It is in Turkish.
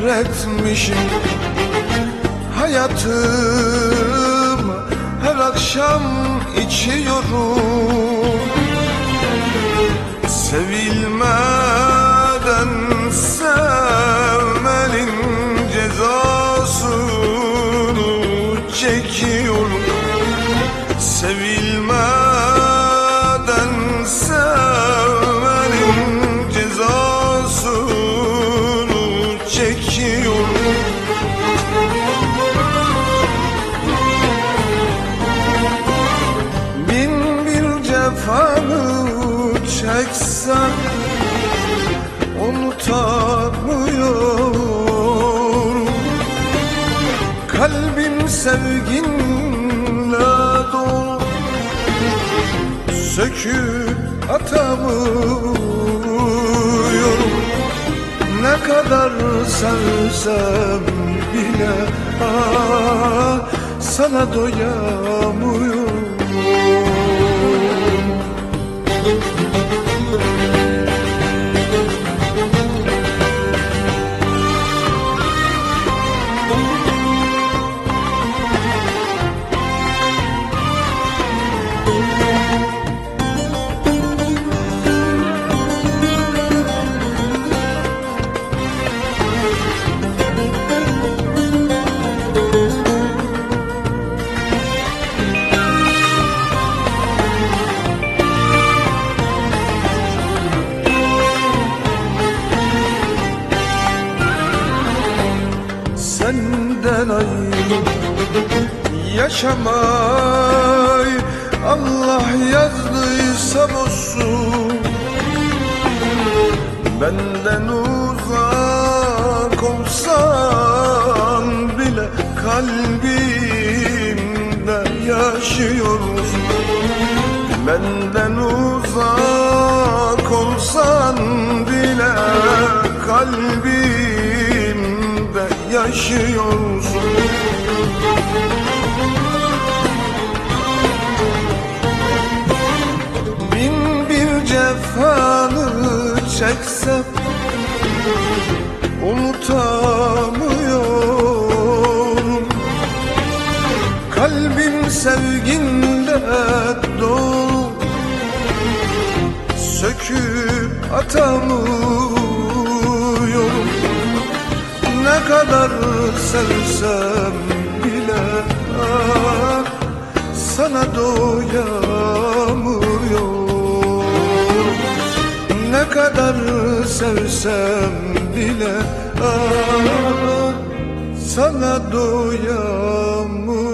sabretmişim Hayatım. Her akşam içiyorum. Sevilmeden sevmenin cezasını çekiyorum. Sevilmeden çeksem Unutamıyorum. Kalbim sevginle dolu Söküp atamıyorum. Ne kadar sevsem bile ah, Sana doyamıyorum senden ayrı yaşamayı Allah yazdıysa bozsun Benden uzak olsan bile kalbimde yaşıyorsun. Benden uzak olsan bile kalbimde yaşıyorsun? Bin bir cefanı çeksem Unutamıyorum. Kalbim sevginde dolu Söküp atamıyorum Ne kadar sevsem bile ah, Sana doyamıyorum Ne kadar sevsem bile ah, Sana doyamıyorum